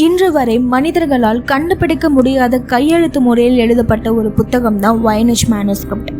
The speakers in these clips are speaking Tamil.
இன்று வரை மனிதர்களால் கண்டுபிடிக்க முடியாத கையெழுத்து முறையில் எழுதப்பட்ட ஒரு புத்தகம் தான் வயனிஷ் மேனஸ்கிரிப்ட்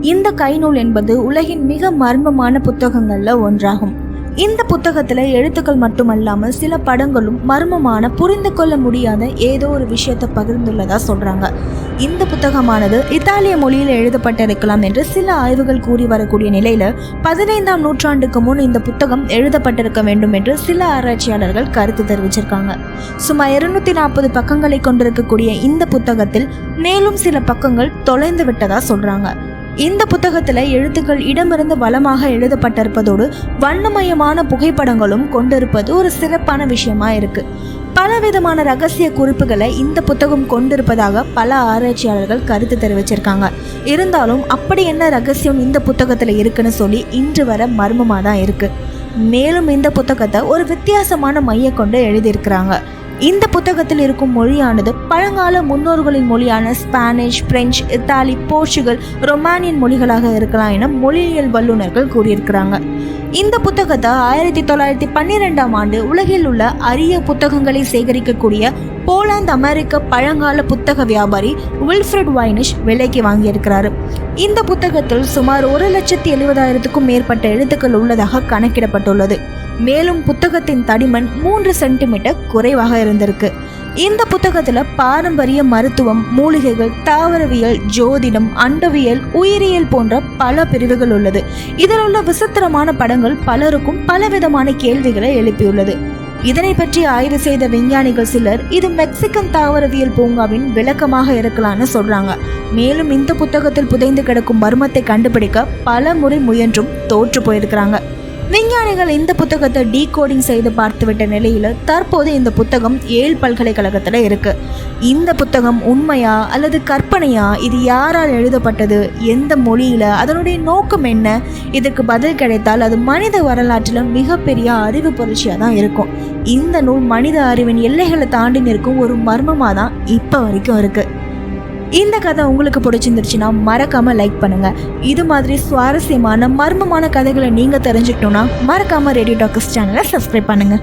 இந்த கைநூல் என்பது உலகின் மிக மர்மமான புத்தகங்களில் ஒன்றாகும். இந்த புத்தகத்தில் எழுத்துக்கள் மட்டுமல்லாமல் சில படங்களும் மர்மமான புரிந்து கொள்ள முடியாத ஏதோ ஒரு விஷயத்தை பகிர்ந்துள்ளதா சொல்கிறாங்க இந்த புத்தகமானது இத்தாலிய மொழியில் எழுதப்பட்டிருக்கலாம் என்று சில ஆய்வுகள் கூறி வரக்கூடிய நிலையில பதினைந்தாம் நூற்றாண்டுக்கு முன் இந்த புத்தகம் எழுதப்பட்டிருக்க வேண்டும் என்று சில ஆராய்ச்சியாளர்கள் கருத்து தெரிவிச்சிருக்காங்க. சுமார் இருநூத்தி நாற்பது பக்கங்களை கொண்டிருக்கக்கூடிய இந்த புத்தகத்தில் மேலும் சில பக்கங்கள் தொலைந்து விட்டதா சொல்றாங்க. இந்த புத்தகத்தில் எழுத்துக்கள் இடமிருந்து வளமாக எழுதப்பட்டிருப்பதோடு வண்ணமயமான புகைப்படங்களும் கொண்டிருப்பது ஒரு சிறப்பான விஷயமா இருக்குது பலவிதமான ரகசிய குறிப்புகளை இந்த புத்தகம் கொண்டிருப்பதாக பல ஆராய்ச்சியாளர்கள் கருத்து தெரிவிச்சிருக்காங்க. இருந்தாலும் அப்படி என்ன ரகசியம் இந்த புத்தகத்தில் இருக்குன்னு சொல்லி இன்று வர மர்மமாக தான் இருக்குது மேலும் இந்த புத்தகத்தை ஒரு வித்தியாசமான மைய கொண்டு எழுதியிருக்கிறாங்க. இந்த புத்தகத்தில் இருக்கும் மொழியானது பழங்கால முன்னோர்களின் மொழியான Spanish French Italy Portugal Romanian மொழிகளாக இருக்கலாம் என மொழியியல் வல்லுநர்கள் கூறியிருக்கிறாங்க. இந்த புத்தகத்தை ஆயிரத்தி தொள்ளாயிரத்தி பன்னிரெண்டாம் ஆண்டு உலகில் உள்ள அரிய புத்தகங்களை சேகரிக்கக்கூடிய போலாந்து அமெரிக்க பழங்கால புத்தக வியாபாரி வில்ஃபிரட் வைனிஷ் விலைக்கு வாங்கியிருக்கிறாரு. இந்த புத்தகத்தில் சுமார் ஒரு லட்சத்தி எழுபதாயிரத்துக்கும் மேற்பட்ட எழுத்துக்கள் உள்ளதாக கணக்கிடப்பட்டுள்ளது. மேலும் புத்தகத்தின் தடிமன் மூன்று சென்டிமீட்டர் குறைவாக இருந்திருக்கு. இந்த புத்தகத்துல பாரம்பரிய மருத்துவம் மூலிகைகள் தாவரவியல் ஜோதிடம் அண்டவியல் உயிரியல் போன்ற பல பிரிவுகள் உள்ளது. இதில் உள்ள விசித்திரமான படங்கள் பலருக்கும் பலவிதமான கேள்விகளை எழுப்பியுள்ளது. இதனை பற்றி ஆய்வு செய்த விஞ்ஞானிகள் சிலர் இது மெக்சிகன் தாவரவியல் பூங்காவின் விளக்கமாக இருக்கலாம்னு சொல்றாங்க. மேலும் இந்த புத்தகத்தில் புதைந்து கிடக்கும் மர்மத்தை கண்டுபிடிக்க பல முறை முயன்றும் தோற்று போயிருக்கிறாங்க. விஞ்ஞானிகள் இந்த புத்தகத்தை டீகோடிங் செய்து பார்த்துவிட்ட நிலையில் தற்போது இந்த புத்தகம் ஏல் பல்கலைக்கழகத்தில் இருக்கு. இந்த புத்தகம் உண்மையா அல்லது கற்பனையா? இது யாரால் எழுதப்பட்டது? எந்த மொழியில்? அதனுடைய நோக்கம் என்ன? இதுக்கு பதில் கிடைத்தால் அது மனித வரலாற்றில் மிகப்பெரிய அறிவு புரட்சியாக தான் இருக்கும். இந்த நூல் மனித அறிவின் எல்லைகளை தாண்டி நிற்கும் ஒரு மர்மமாக தான் இப்போ வரைக்கும் இருக்குது இந்த கதை உங்களுக்கு பிடிச்சிருந்துருச்சுன்னா மறக்காம லைக் பண்ணுங்க. இது மாதிரி சுவாரஸ்யமான மர்மமான கதைகளை நீங்க தெரிஞ்சுக்கணும்னா மறக்காம ரேடியோ டாக்கஸ் சேனலை சப்ஸ்கிரைப் பண்ணுங்க.